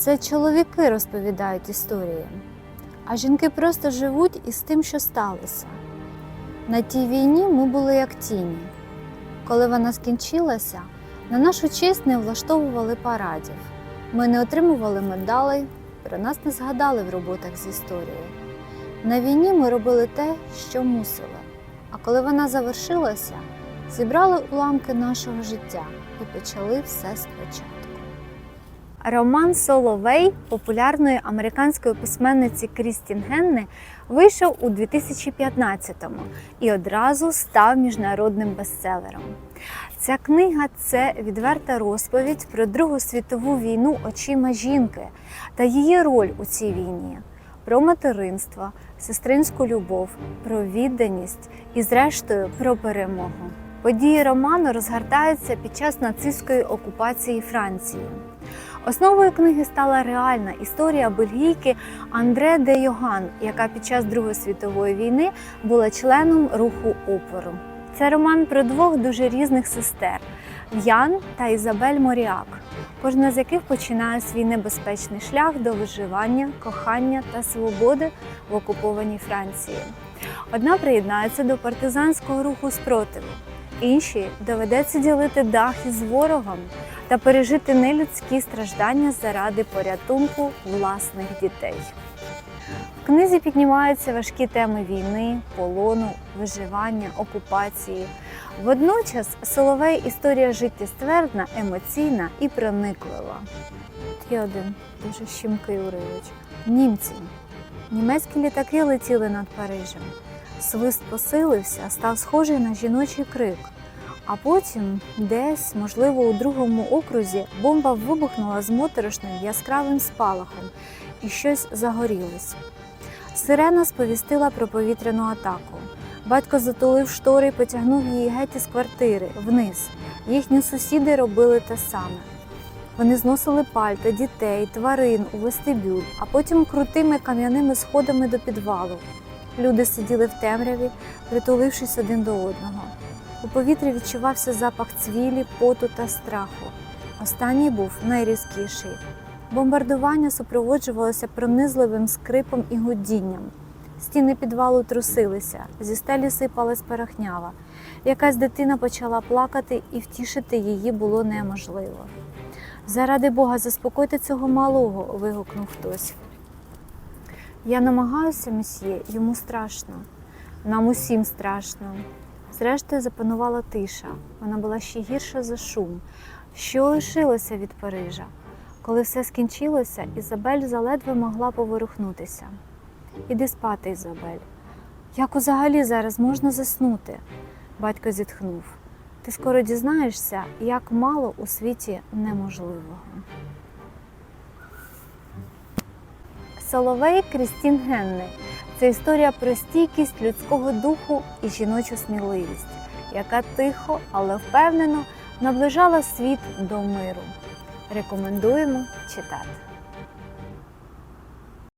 Це чоловіки розповідають історії, а жінки просто живуть із тим, що сталося. На тій війні ми були як тіні. Коли вона скінчилася, на нашу честь не влаштовували парадів. Ми не отримували медалей, про нас не згадали в роботах з історії. На війні ми робили те, що мусили. А коли вона завершилася, зібрали уламки нашого життя і почали все спочатку. Роман Соловей популярної американської письменниці Крістін Генни вийшов у 2015-му і одразу став міжнародним бестселером. Ця книга це відверта розповідь про Другу світову війну очима жінки та її роль у цій війні, про материнство, сестринську любов, про відданість і, зрештою, про перемогу. Події роману розгортаються під час нацистської окупації Франції. Основою книги стала реальна історія бельгійки Андре де Йоган, яка під час Другої світової війни була членом руху опору. Це роман про двох дуже різних сестер Ян та Ізабель Моріак, кожна з яких починає свій небезпечний шлях до виживання, кохання та свободи в окупованій Франції. Одна приєднається до партизанського руху спротиву, іншій доведеться ділити дах із ворогом та пережити нелюдські страждання заради порятунку власних дітей. В книзі піднімаються важкі теми війни, полону, виживання, окупації. Водночас Соловей історія життєствердна, емоційна і прониклива. Є один дуже щемкий уривочок. Німці. Німецькі літаки летіли над Парижем. Свист посилився, став схожий на жіночий крик. А потім, десь, можливо, у другому окрузі, бомба вибухнула з моторошним яскравим спалахом і щось загорілось. Сирена сповістила про повітряну атаку. Батько затулив штори і потягнув її геть із квартири вниз. Їхні сусіди робили те саме. Вони зносили пальта, дітей, тварин у вестибюль, а потім крутими кам'яними сходами до підвалу. Люди сиділи в темряві, притулившись один до одного. У повітрі відчувався запах цвілі, поту та страху. Останній був найрізкіший. Бомбардування супроводжувалося пронизливим скрипом і гудінням. Стіни підвалу трусилися, зі стелі сипалась порохнява. Якась дитина почала плакати, і втішити її було неможливо. Заради Бога, заспокойте цього малого. вигукнув хтось. Я намагаюся, месьє, йому страшно. Нам усім страшно. Зрештою запанувала тиша. Вона була ще гірша за шум. Що лишилося від Парижа? Коли все скінчилося, Ізабель заледве могла поворухнутися. Іди спати, Ізабель. Як взагалі зараз можна заснути? Батько зітхнув. Ти скоро дізнаєшся, як мало у світі неможливого. Соловей Крістін Генни це історія про стійкість людського духу і жіночу сміливість, яка тихо, але впевнено наближала світ до миру. Рекомендуємо читати.